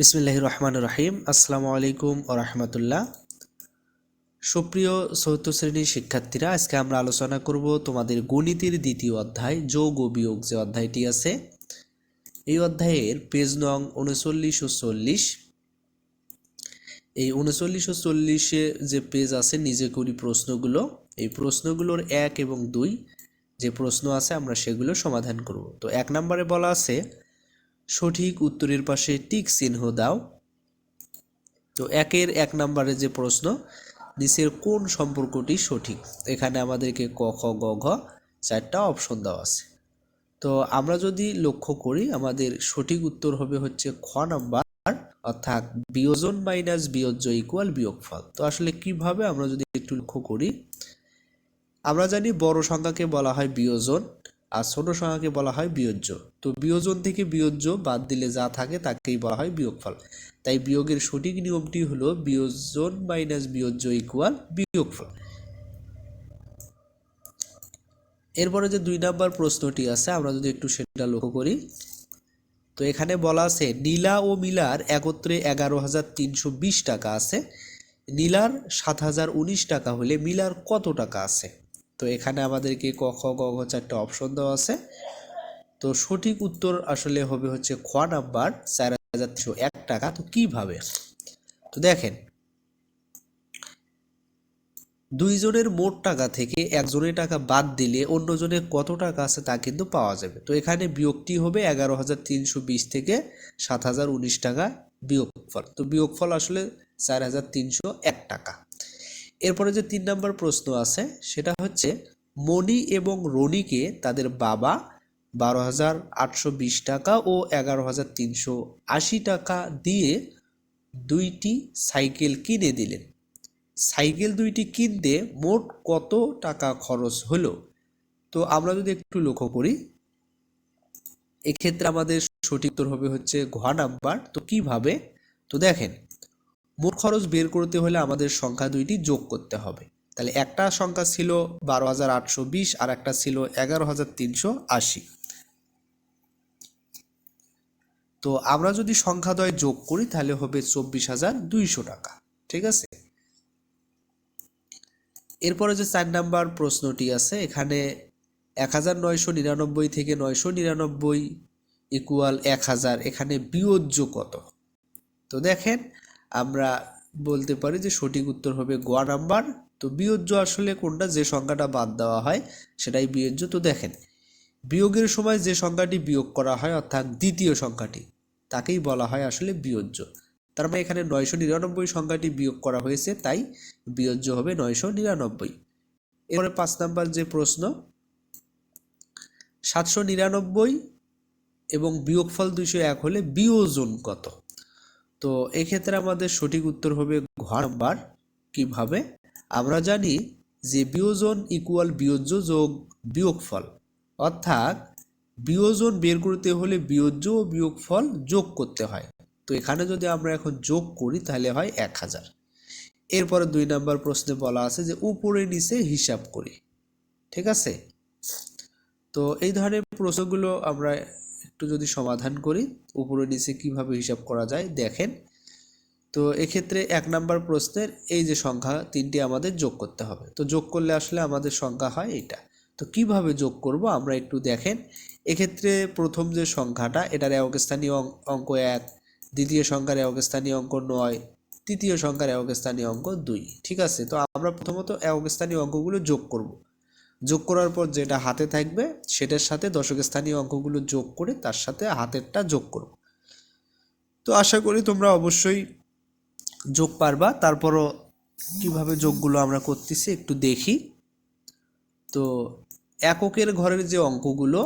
বিসমিল্লাহ রহমান রহিম আসসালামু আলাইকুম ও রহমতুল্লাহ। সুপ্রিয় চতুর্থ শ্রেণির শিক্ষার্থীরা, আজকে আমরা আলোচনা করব তোমাদের গণিতের দ্বিতীয় অধ্যায়, যোগ ও বিয়োগ যে অধ্যায়টি আছে। এই অধ্যায়ের পেজ নং উনচল্লিশ ও চল্লিশ। এই উনচল্লিশ ও চল্লিশে যে পেজ আছে, নিজে করি প্রশ্নগুলো, এই প্রশ্নগুলোর এক এবং দুই, যে প্রশ্ন আছে আমরা সেগুলো সমাধান করব। তো এক নম্বরে বলা আছে সঠিক উত্তরের পাশে টিক চিহ্ন দাও। তো একের এক নম্বরে যে প্রশ্ন, নিচের কোন সম্পর্কটি সঠিক? এখানে আমাদেরকে ক, খ, গ, ঘ চারটা অপশন দেওয়া আছে। তো আমরা যদি লক্ষ্য করি, আমাদের সঠিক উত্তর হবে হচ্ছে খ নাম্বার, অর্থাৎ বিয়োজন মাইনাস বিয়োজ্য ইকুয়াল বিয়োগফল। তো আসলে কীভাবে আমরা যদি একটু লক্ষ্য করি, আমরা জানি বড় সংখ্যাকে বলা হয় বিয়োজন আর ছোট সংখ্যাকে বলা হয় বিয়োজ্য। তো বিয়োজন থেকে বিয়োজ্য বাদ দিলে যা থাকে তাকেই বলা হয় বিয়োগফল। তাই বিয়োগের সঠিক নিয়মটি হলো বিয়োজন মাইনাস বিয়োজ্য ইকুয়াল বিয়োগফল। এরপরে যে দুই নাম্বার প্রশ্নটি আছে, আমরা যদি একটু সেটা লক্ষ্য করি। তো এখানে বলা আছে, নীলা ও মিলার একত্রে এগারো হাজার তিনশো বিশ টাকা আছে। নীলার সাত হাজার উনিশ টাকা হলে মিলার কত টাকা আছে? তো এখানে আমাদেরকে ক, খ, গ, ঘ চারটে অপশন দেওয়া আছে। তো সঠিক উত্তর আসলে হবে হচ্ছে খ নাম্বার চার হাজার তিনশো এক টাকা। তো কীভাবে? তো দেখেন দুইজনের মোট টাকা থেকে একজনের টাকা বাদ দিলে অন্যজনের কত টাকা আছে তা কিন্তু পাওয়া যাবে। তো এখানে বিয়োগটি হবে? এগারো হাজার তিনশো বিশ থেকে সাত হাজার উনিশ টাকা বিয়োগফল। তো বিয়োগফল আসলে চার হাজার তিনশো এক টাকা। এরপরে যে তিন নম্বর প্রশ্ন আছে, সেটা হচ্ছে মণি এবং রনিকে তাদের বাবা বারো হাজার আটশো বিশ টাকা ও এগারো হাজার তিনশো আশি টাকা দিয়ে দুইটি সাইকেল কিনে দিলেন। সাইকেল দুইটি কিনতে মোট কত টাকা খরচ হলো? তো আমরা যদি একটু লক্ষ্য করি, এক্ষেত্রে আমাদের সঠিক উত্তর হবে হচ্ছে ঘ নাম্বার। তো কীভাবে? তো দেখেন মোট খরচ বের করতে হলে আমাদের সংখ্যা দুইটি যোগ করতে হবে। তাহলে একটা সংখ্যা ছিল বারো হাজার আটশো বিশ আর একটা ছিল এগারো হাজার তিনশো আশি। তো আমরা যদি সংখ্যাদ্বয় যোগ করি, তাহলে হবে চব্বিশ হাজার দুইশো টাকা। ঠিক আছে? এরপরে যে চার নাম্বার প্রশ্নটি আছে, এখানে এক হাজার নয়শো নিরানব্বই থেকে নয়শো নিরানব্বই ইকুয়াল এক হাজার, এখানে বিয়োজ্য কত? তো দেখেন আমরা বলতে পারি যে সঠিক উত্তর হবে গ নাম্বার। তো বিয়োজ্য আসলে কোনটা? যে সংখ্যাটা বাদ দেওয়া হয়, সেটাই বিয়োজ্য। তো দেখেন, বিয়োগের সময় যে সংখ্যাটি বিয়োগ করা হয়, অর্থাৎ দ্বিতীয় সংখ্যাটি, তাকেই বলা হয় আসলে বিয়োজ্য। তার মানে এখানে নয়শো নিরানব্বই সংখ্যাটি বিয়োগ করা হয়েছে, তাই বিয়োজ্য হবে নয়শো নিরানব্বই। এরপরে পাঁচ নাম্বার যে প্রশ্ন, সাতশো নিরানব্বই এবং বিয়োগফল দুইশো এক হলে বিয়োজন কত? তো এক্ষেত্রে আমাদের সঠিক উত্তর হবে ঘ নাম্বার কীভাবে? আমরা জানি যে বিয়োজন ইকুয়াল বিয়োজ্য যোগ বিয়োগফল। অর্থাৎ বিয়োজন বের করতে হলে বিয়োজ্য ও বিয়োগফল যোগ করতে হয়। তো এখানে যদি আমরা এখন যোগ করি তাহলে হয় এক হাজার। এরপরে দুই নাম্বার প্রশ্নে বলা আছে যে উপরে নিচে হিসাব করি। ঠিক আছে? তো এই ধরনের প্রশ্নগুলো আমরা একটু যদি সমাধান করি, উপরে নিচে কীভাবে হিসাব করা যায় দেখেন। তো এক্ষেত্রে এক নাম্বার প্রশ্নের এই যে সংখ্যা, তিনটি আমাদের যোগ করতে হবে। তো যোগ করলে আসলে আমাদের সংখ্যা হয় এটা। তো কীভাবে যোগ করব আমরা একটু দেখেন। এক্ষেত্রে প্রথম যে সংখ্যাটা, এটার একক স্থানীয় অঙ্ক এক, দ্বিতীয় সংখ্যার একক স্থানীয় অঙ্ক নয়, তৃতীয় সংখ্যার একক স্থানীয় অঙ্ক দুই, ঠিক আছে? তো আমরা প্রথমত একক স্থানীয় অঙ্কগুলো যোগ করব। যোগ করার পর যেটা হাতে থাকবে, সেটার সাথে দশক স্থানীয় অঙ্কগুলো যোগ করে তার সাথে হাতেরটা যোগ করব তো আশা করি তোমরা অবশ্যই যোগ পারবা। তারপরও কীভাবে যোগগুলো আমরা করতেছি একটু দেখি। তো এককের ঘরের যে অঙ্কগুলো,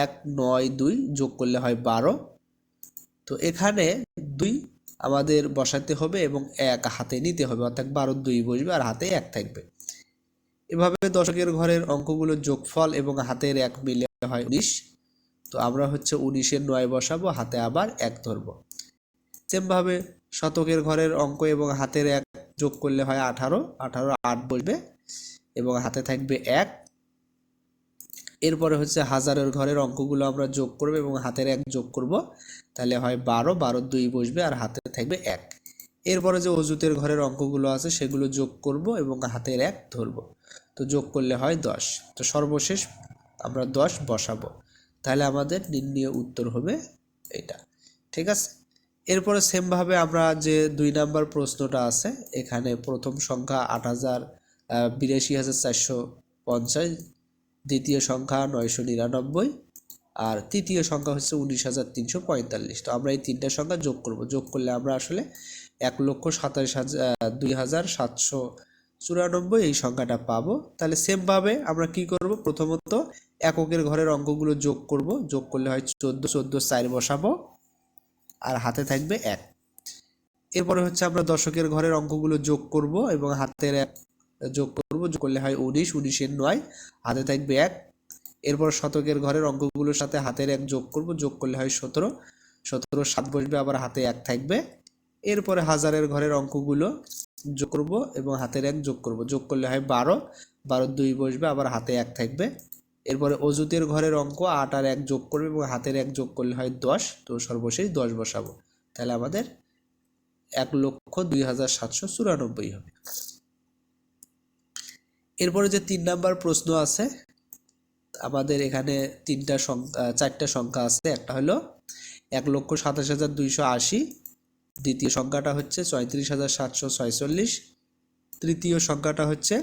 এক, নয়, দুই যোগ করলে হয় বারো। তো এখানে দুই আমাদের বসাতে হবে এবং এক হাতে নিতে হবে, অর্থাৎ বারো দুই বসবে আর হাতে এক থাকবে। এভাবে দশকের ঘরের অঙ্কগুলো যোগফল এবং হাতের এক মিলে হয় উনিশ। তো আমরা হচ্ছে উনিশের নয় বসাবো, হাতে আবার এক ধরবো। সেমভাবে শতকের ঘরের অঙ্ক এবং হাতের এক যোগ করলে হয় আঠারো। আঠারো আট বসবে এবং হাতে থাকবে এক। এরপরে হচ্ছে হাজারের ঘরের অঙ্কগুলো আমরা যোগ করব এবং হাতের এক যোগ করব। তাহলে হয় বারো বারো দুই বসবে আর হাতে থাকবে এক। এরপরে যে অজুতের ঘরের অঙ্কগুলো আছে, সেগুলো যোগ করব এবং হাতের এক ধরব। তো যোগ করলে হয় দশ। তো সর্বশেষ আমরা দশ বসাবো। তাহলে আমাদের নির্ণীয় উত্তর হবে এটা। ঠিক আছে? এরপরে সেমভাবে আমরা যে দুই নাম্বার প্রশ্নটা আছে, এখানে প্রথম সংখ্যা আট হাজার বিরাশি হাজার চারশো পঞ্চাশ, দ্বিতীয় সংখ্যা নয়শো নিরানব্বই, আর তৃতীয় সংখ্যা হচ্ছে উনিশ হাজার তিনশো পঁয়তাল্লিশ। তো আমরা এই তিনটা সংখ্যা যোগ করব। যোগ করলে আমরা আসলে এক লক্ষ সাতাশ হাজার দুই হাজার সাতশো চুরানব্বই এই সংখ্যাটা পাবো। তাহলে সেমভাবে আমরা কি করব? প্রথমত এককের ঘরের অঙ্কগুলো যোগ করব। যোগ করলে হয় চোদ্দ চোদ্দ চার বসাবো। আর হাতে থাকবে এক। এরপরে হচ্ছে আমরা দশকের ঘরের অঙ্কগুলো যোগ করব এবং হাতের এক যোগ করব। যোগ করলে হয় উনিশ, উনিশের নয়। হাতে থাকবে এক। এরপর শতকের ঘরের অঙ্কগুলোর সাথে হাতের এক যোগ করব। যোগ করলে হয় সতেরো। সতেরো সাত বসবে, আবার হাতে এক থাকবে। এরপরে হাজারের ঘরের অঙ্কগুলো যোগ করব এবং হাতের এক যোগ করব। যোগ করলে হয় বারো। বারো দুই বসবে, আবার হাতে এক থাকবে। এরপরে অজুতের ঘরের অঙ্ক আট আর এক যোগ করবে এবং হাতের এক যোগ করলে হয় দশ। তো সর্বশেষ দশ বসাবো। তাহলে আমাদের এক লক্ষ দুই হাজার সাতশো চুরানব্বই হবে। এরপরে যে তিন নাম্বার প্রশ্ন আছে, আমাদের এখানে তিনটা সংখ্যা, চারটা সংখ্যা আছে। একটা হলো এক লক্ষ সাতাশ হাজার দুইশো আশি দ্বিতীয় সংখ্যাটা হচ্ছে চৌত্রিশ হাজার সাতশো ছয়চল্লিশ। তৃতীয় সংখ্যাটা হচ্ছে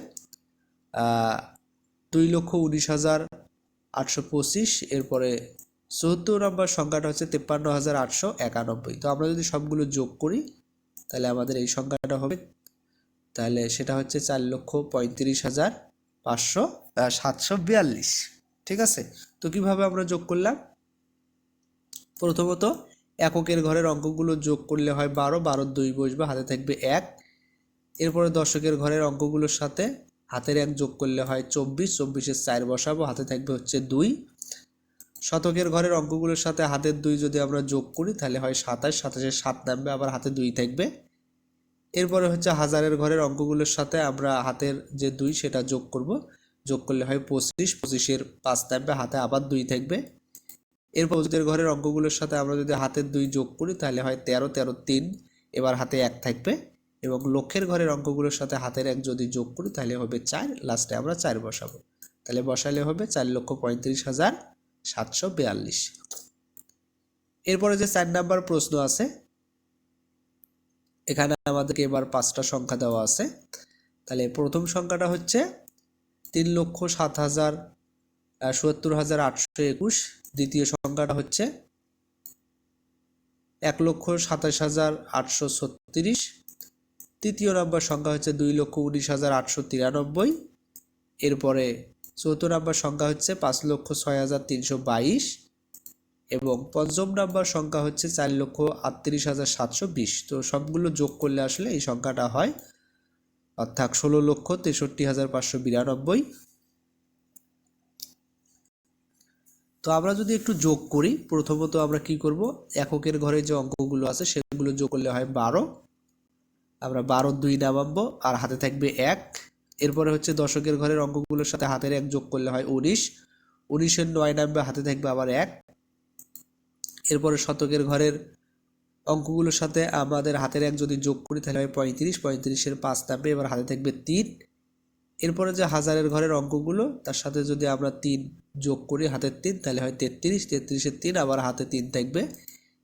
দুই লক্ষ উনিশ হাজার আটশো পঁচিশ। এরপরে চৌদ্দ নম্বর সংখ্যাটা হচ্ছে তেপ্পান্ন হাজার আটশো একানব্বই। তো আমরা যদি সবগুলো যোগ করি, তাহলে আমাদের এই সংখ্যাটা হবে, তাহলে সেটা হচ্ছে চার লক্ষ পঁয়ত্রিশ হাজার পাঁচশো সাতশো বিয়াল্লিশ। ঠিক আছে? তো কীভাবে আমরা যোগ করলাম? প্রথমত এককের ঘরের অঙ্কগুলো যোগ করলে হয় বারো বারো দুই বসবে, হাতে থাকবে এক। এরপরে দশকের ঘরের অঙ্কগুলোর সাথে হাতের এক যোগ করলে হয় চব্বিশ, চব্বিশের চার বসাবো, হাতে থাকবে হচ্ছে দুই। শতকের ঘরের অঙ্কগুলোর সাথে হাতের দুই যদি আমরা যোগ করি, তাহলে হয় সাতাশ, সাতাশের সাত নামবে, আবার হাতে দুই থাকবে। এরপরে হচ্ছে হাজারের ঘরের অঙ্কগুলোর সাথে আমরা হাতের যে দুই, সেটা যোগ করব। যোগ করলে হয় পঁচিশ, পঁচিশের পাঁচ নামবে, হাতে আবার দুই থাকবে। এরপর অজুতের ঘরের অঙ্কগুলোর সাথে আমরা যদি হাতের দুই যোগ করি, তাহলে হয় তেরো তেরো, তিন। এবার হাতে এক থাকবে। এবং লক্ষের ঘরের অঙ্কগুলোর সাথে হাতের এক যদি যোগ করি, তাহলে হবে চার। লাস্টে আমরা চার বসাবো। তাহলে বসালে হবে চার লক্ষ পঁয়ত্রিশ হাজার সাতশো বিয়াল্লিশ। এরপরে যে চার নাম্বার প্রশ্ন আছে, এখানে আমাদেরকে এবার পাঁচটা সংখ্যা দেওয়া আছে। তাহলে প্রথম সংখ্যাটা হচ্ছে তিন লক্ষ সাত হাজার সত্তর হাজার আটশো একুশ। দ্বিতীয় সংখ্যাটা হচ্ছে এক লক্ষ সাতাশ হাজার আটশো ছত্রিশ। তৃতীয় নম্বর সংখ্যা হচ্ছে দুই লক্ষ উনিশ হাজার আটশো তিরানব্বই। এরপরে চৌথ নম্বর সংখ্যা হচ্ছে পাঁচ লক্ষ ছয় হাজার তিনশো বাইশ। এবং পঞ্চম নাম্বার সংখ্যা হচ্ছে চার লক্ষ আটত্রিশ হাজার সাতশো বিশ। তো সবগুলো যোগ করলে আসলে এই সংখ্যাটা হয় অর্থাৎ ষোলো লক্ষ তেষট্টি হাজার পাঁচশো বিরানব্বই। তো আমরা যদি একটু যোগ করি, প্রথমত আমরা কি করব? এককের ঘরে যে অঙ্কগুলো আছে, সেগুলো যোগ করলে হয় বারো। আমরা বারো দুই নামাবো, আর হাতে থাকবে এক। এরপরে হচ্ছে দশকের ঘরের অঙ্কগুলোর সাথে হাতের এক যোগ করলে হয় উনিশ। উনিশের নয় নামবে, হাতে থাকবে আবার এক। এরপরে শতকের ঘরের অঙ্কগুলোর সাথে আমাদের হাতের এক যদি যোগ করি, তাহলে হয় পঁয়ত্রিশ। পঁয়ত্রিশের পাঁচ নামবে, এবার হাতে থাকবে তিন। এরপরে যে হাজারের ঘরের অঙ্কগুলো, তার সাথে যদি আমরা তিন যোগ করি হাতের তিন, তাহলে হয় তেত্রিশ, তেত্রিশের তিন আবার হাতে তিন থাকবে।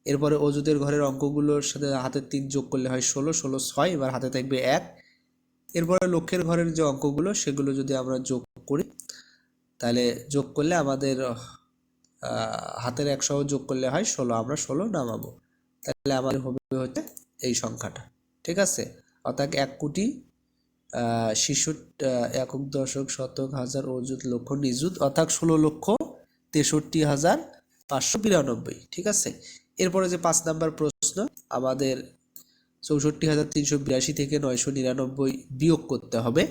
এরপরে অজুদের ঘরের অঙ্কগুলোর সাথে হাতের তিন যোগ করলে হয় ষোলো ষোলো ছয়, এবার হাতে থাকবে এক। এরপরে লক্ষ্যের ঘরের যে অঙ্কগুলো, সেগুলো যদি আমরা যোগ করি, তাহলে যোগ করলে আমাদের হাতের এক সহ যোগ করলে হয় ষোলো, আমরা ষোলো নামাবো। তাহলে আমাদের হবে হচ্ছে এই সংখ্যাটা, ঠিক আছে? অর্থাৎ এক কোটি শিশু একক দশক শতক হাজার অযুত লক্ষ নিযুত, অর্থাৎ ষোলো লক্ষ তেষট্টি হাজার পাঁচশো বিরানব্বই, ঠিক আছে? এরপরে যে পাঁচ নাম্বার প্রশ্ন, আমাদের চৌষট্টি হাজার তিনশো বিরাশি থেকে নয়শো নিরানব্বই বিয়োগ করতে হবে।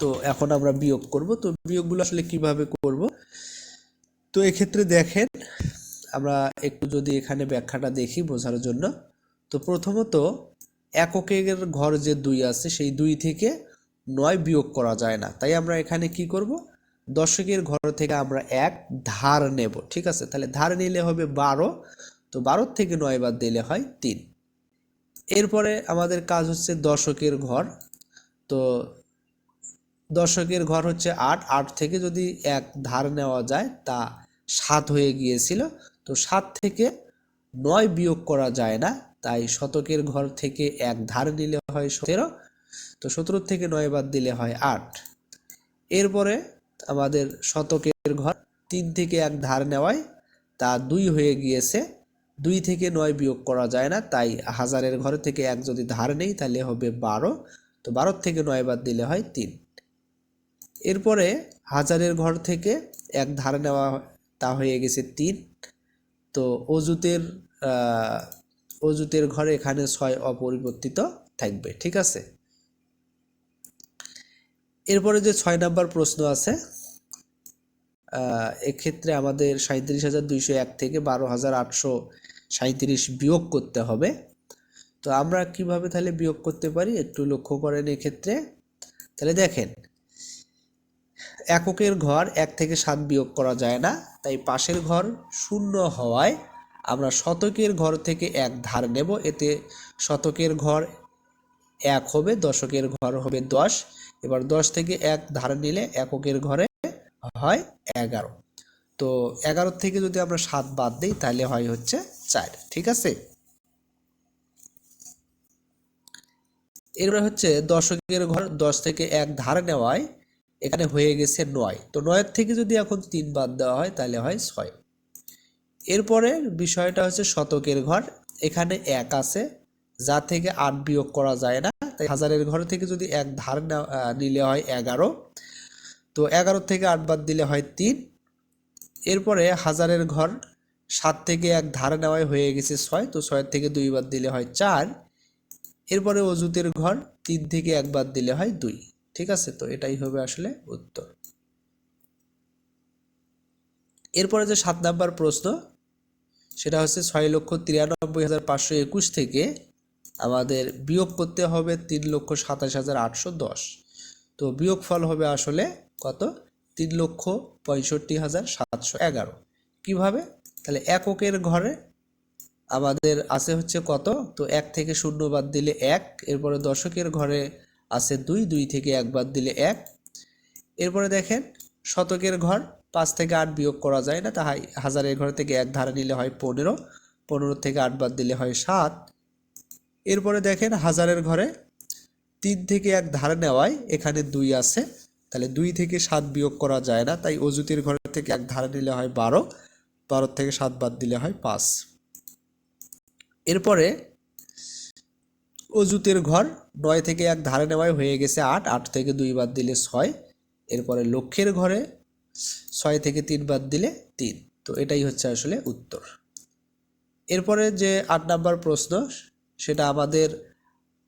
তো এখন আমরা বিয়োগ করব। তো বিয়োগগুলো আসলে কীভাবে করব? তো এক্ষেত্রে দেখেন, আমরা একটু যদি এখানে ব্যাখ্যাটা দেখি বোঝার জন্য। তো প্রথমত এককের ঘর যে দুই আছে, সেই দুই থেকে নয় বিয়োগ করা যায় না। তাই আমরা এখানে কি করব? দশকের ঘর থেকে আমরা এক ধার নেব, ঠিক আছে? তাহলে ধার নিলে হবে বারো, তো বারো থেকে নয় বাদ দিলে হয় তিন। এরপরে আমাদের কাজ হচ্ছে দশকের ঘর, তো দশকের ঘর হচ্ছে আট আট থেকে যদি এক ধার নেওয়া যায়, তা সাত হয়ে গিয়েছিল, তো সাত থেকে নয় বিয়োগ করা যায় না। তাই শতকের ঘর থেকে এক ধার নিলে হয় সতেরো তো সতেরো থেকে নয় বাদ দিলে হয় আট। এরপরে আমাদের শতকের ঘর তিন থেকে এক ধার নেওয়ায় তা দুই হয়ে গিয়েছে। দুই থেকে নয় বিয়োগ করা যায় না, তাই হাজারের ঘর থেকে এক যদি ধার নেই, তাহলে হবে বারো। তো বারো থেকে নয় বাদ দিলে হয় তিন। এরপরে হাজারের ঘর থেকে এক ধার নেওয়া তা হয়ে গেছে তিন। তো অজুতের অজুতের ঘরে এখানে ছয় অপরিবর্তিত থাকবে, ঠিক আছে? এরপরে যে ছয় নাম্বার প্রশ্ন আছে এক্ষেত্রে আমাদের সাঁত্রিশ হাজার দুইশো এক থেকে বারো হাজার আটশো সাঁত্রিশ বিয়োগ করতে হবে। তো আমরা কীভাবে তাহলে বিয়োগ করতে পারি? একটু লক্ষ্য করেন এক্ষেত্রে। তাহলে দেখেন, এককের ঘর এক থেকে সাত বিয়োগ করা যায় না, তাই পাশের ঘর শূন্য হওয়ায় আমরা শতকের ঘর থেকে এক ধার নেব, এতে শতকের ঘর এক হবে, দশকের ঘর হবে দশ। এবার দশ থেকে এক ধার নিলে এককের ঘরে হয় এগারো। তো এগারো থেকে যদি আমরা সাত বাদ দিই, তাহলে হয় হচ্ছে চার, ঠিক আছে? এরপরে হচ্ছে দশকের ঘর দশ থেকে এক ধার নেওয়ায় এখানে হয়ে গেছে নয়। তো নয়ের থেকে যদি এখন তিন বাদ দেওয়া হয়, তাহলে হয় ছয়। এরপরে বিষয়টা হচ্ছে শতকের ঘর, এখানে এক আছে, যা থেকে আট বিয়োগ করা যায় না, তাই হাজারের ঘর থেকে যদি এক ধার নিলে হয় এগারো, তো এগারো থেকে আট বাদ দিলে হয় তিন, এরপরে হাজারের ঘর সাত থেকে এক ধার নেওয়ায় হয়ে গেছে ছয়, তো ছয়ের থেকে দুই বাদ দিলে হয় চার, এরপরে অজুতের ঘর তিন থেকে এক বাদ দিলে হয় দুই, ঠিক আছে? তো এটাই হবে আসলে উত্তর। এরপরে যে সাত নাম্বার প্রশ্ন সেটা হচ্ছে ছয় লক্ষ তিরানব্বই হাজার পাঁচশো একুশ থেকে আমাদের বিয়োগ করতে হবে তিন লক্ষ সাতাশ হাজার আটশো দশ। তো বিয়োগ ফল হবে আসলে কত? তিন লক্ষ পঁয়ষট্টি হাজার সাতশো এগারো। কীভাবে? তাহলে এককের ঘরে আমাদের আছে হচ্ছে কত? তো এক থেকে শূন্য বাদ দিলে এক, এরপরে দশকের ঘরে আছে দুই দুই থেকে এক বাদ দিলে এক। এরপরে দেখেন, শতকের ঘর পাঁচ থেকে আট বিয়োগ করা যায় না তাহাই হাজারের ঘর থেকে এক ধারা নিলে হয় পনেরো পনেরো থেকে আট বাদ দিলে হয় সাত। এরপরে দেখেন হাজারের ঘরে তিন থেকে এক ধারা নেওয়ায় এখানে দুই আছে, তাহলে দুই থেকে সাত বিয়োগ করা যায় না, তাই অজুতির ঘর থেকে এক ধারা নিলে হয় বারো বারো থেকে সাত বাদ দিলে হয় পাঁচ। এরপরে অজুতের ঘর নয় থেকে এক ধারে নেওয়ায় হয়ে গেছে আট আট থেকে দুই বাদ দিলে ছয়। এরপরে লক্ষ্যের ঘরে ছয় থেকে তিন বাদ দিলে তিন। তো এটাই হচ্ছে আসলে উত্তর। এরপরে যে আট নাম্বার প্রশ্ন, সেটা আমাদের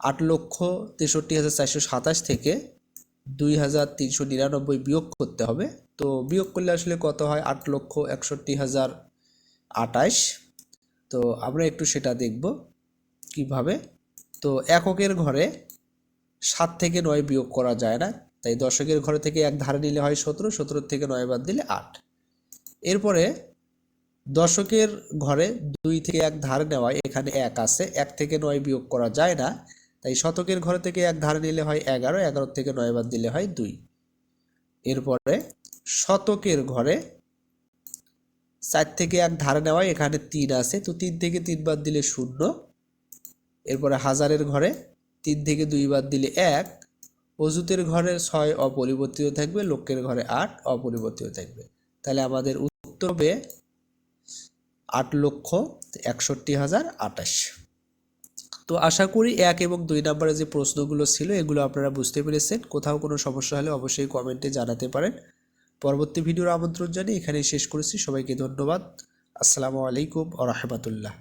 আট লক্ষ তেষট্টি হাজার চারশো সাতাশ থেকে দুই হাজার তিনশো নিরানব্বই বিয়োগ করতে হবে। তো বিয়োগ করলে আসলে কত হয়? আট লক্ষ একষট্টি হাজার আটাশ। তো আমরা একটু সেটা দেখব কীভাবে। তো এককের ঘরে সাত থেকে নয় বিয়োগ করা যায় না। তাই দশকের ঘরে থেকে এক ধারে নিলে হয় সতেরো সতেরো থেকে নয় বাদ দিলে আট। এরপরে দশকের ঘরে দুই থেকে এক ধার নেওয়া এখানে এক আছে, এক থেকে নয় বিয়োগ করা যায় না, তাই শতকের ঘরে থেকে এক ধারে নিলে হয় এগারো এগারো থেকে নয় বাদ দিলে হয় দুই। এরপরে শতকের ঘরে চার থেকে এক ধারে নেওয়া এখানে তিন আছে, তো তিন থেকে তিন বাদ দিলে শূন্য। এরপরে হাজারের ঘরে তিন থেকে দুই বাদ দিলে এক অজুতের ঘরে ছয় অপরিবর্তিত থাকবে, লোকের ঘরে আট অপরিবর্তিত থাকবে। তাহলে আমাদের উত্তর হবে আট লক্ষ একষট্টি হাজার আটাশ তো আশা করি এক এবং দুই নম্বরে যে প্রশ্নগুলো ছিল, এগুলো আপনারা বুঝতে পেরেছেন। কোথাও কোনো সমস্যা হলে অবশ্যই কমেন্টে জানাতে পারেন। পরবর্তী ভিডিওর আমন্ত্রণ জানিয়ে এখানেই শেষ করেছি। সবাইকে ধন্যবাদ। আসসালামু আলাইকুম ও রহমতুল্লাহ।